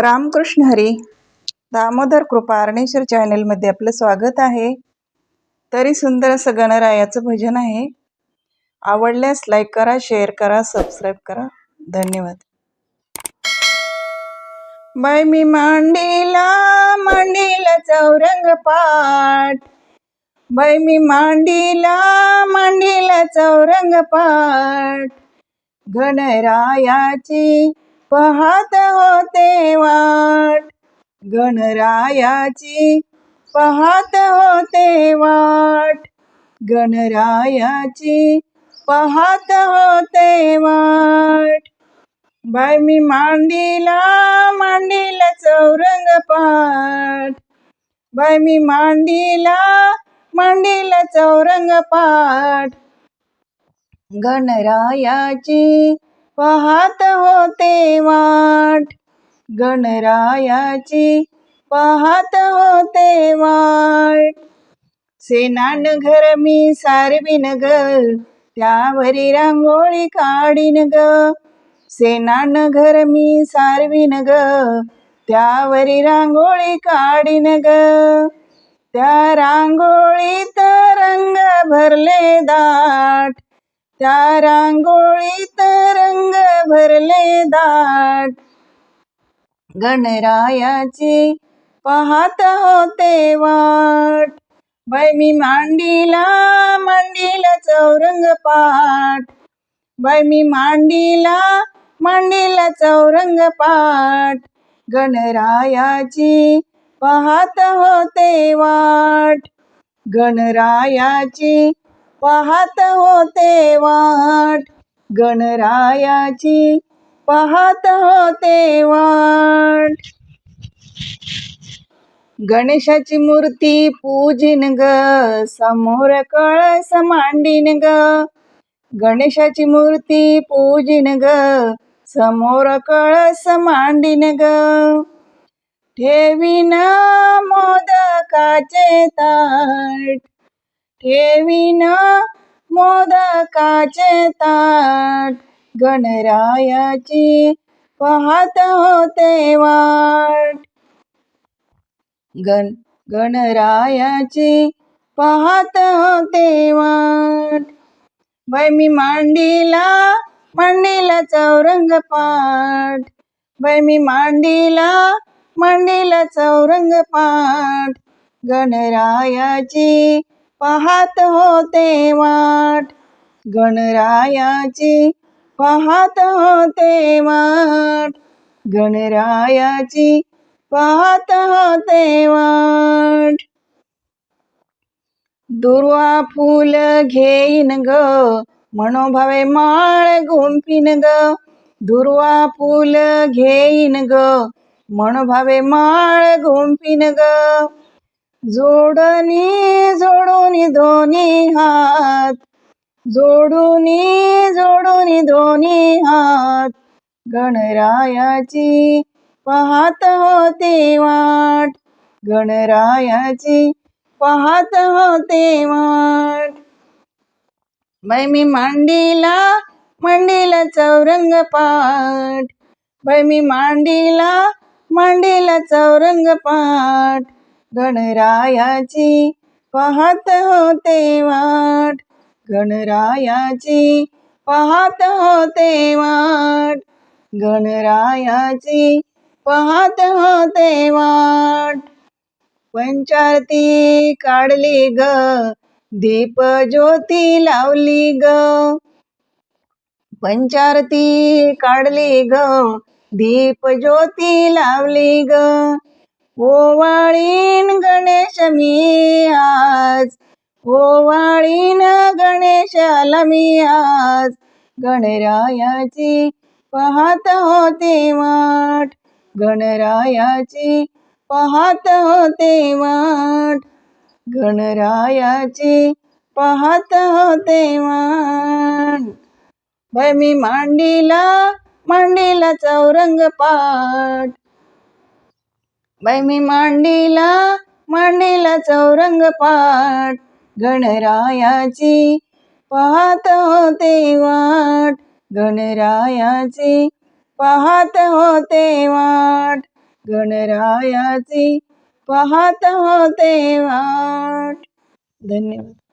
रामकृष्ण हरी. दामोदर कृपा अरणेश्वर चॅनलमध्ये आपलं स्वागत आहे. तरी सुंदर असं गणरायाचं भजन आहे. आवडल्यास लाईक करा शेअर करा सबस्क्राईब करा. धन्यवाद. बाय मी मांडीला मांडीला चौरंग पाठ. बाय मी मांडीला मांडीला चौरंग पाठ. गणरायाची पहात होते वाट. गणरायाची पहात होते वाट. गणरायाची पहात होते वाट. बाय मी मांडीला मांडीला चौरंग पाठ. बाय मी मांडीला मांडीला चौरंग पाठ. गणरायाची पाहत होते वाट. गणरायाची पाहत होते वाट. सेनान घर मी सारवीन ग. त्यावरी रांगोळी काढीन ग. सेनान घर मी सारवीन ग. त्यावरी रांगोळी काढीन ग. त्या रांगोळीत रंग भरले दाट. त्या रांगोळीत रंग दाट. गणरायाची पाहत होते वाट. बाय मी मांडीला मांडीला चौरंग पाठ बाय मी मांडीला मांडीला चौरंग पाठ गणरायाची पाहत होते वाट. गणरायाची पाहत होते वाट. गणरायाची पाहत होते वाट गणेशाची मूर्ती पूजिन ग समोर कळस मांडीन ग. गणेशाची मूर्ती पूजिन ग समोर कळस मांडीन ग. ठेवीन मोदकाचे ताट. ठेवीन मोदकाचे ताट. गणरायाची पाहत होते वाट. गण गणरायाची पाहत होते वाट. बाय मी मांडीला मांडीला चौरंग पाठ. बाय मी मांडीला मांडीला चौरंग पाठ. गणरायाची पाहत होते वाट. गणरायाची पाहत होते वाट. गणरायाची पाहत होते वाट. दुर्वा फुल घेईन ग मनोभावे माळ गुंफीन ग. दुर्वा फुल घेईन ग मनोभावे माळ गुंफीन ग. जोडणी जोडून दोन्ही हात. जोडूनी जोडून दोन्ही हात. गणरायाची पाहत होते वाट. गणरायाची पाहत होते वाट. बाय मी मांडीला मांडीला चौरंग पाठ. बाय मी मांडीला मांडीला चौरंग पाठ. गणरायाची पाहत होते वाट. गणरायाची पाहत होते वाट. गणरायाची पाहत होते वाट. पंचारती काढली ग दीप ज्योती लावली ग. पंचारती काढली ग दीप ज्योती लावली ग. ओवाळीन गणेश मी आज ओवाळीन गणेशाला मी आज गणरायाची पाहत होते वाट. गणरायाची पाहत होते वाट. गणरायाची पाहत होते वाट. भय मी मांडीला मांडीला चौरंग पाठ. भय मी मांडीला मांडीला चौरंग पाठ. गणरायाची पाहत होते वाट. गणरायाची पाहत होते वाट. गणरायाची पाहत होते वाट. धन्यवाद.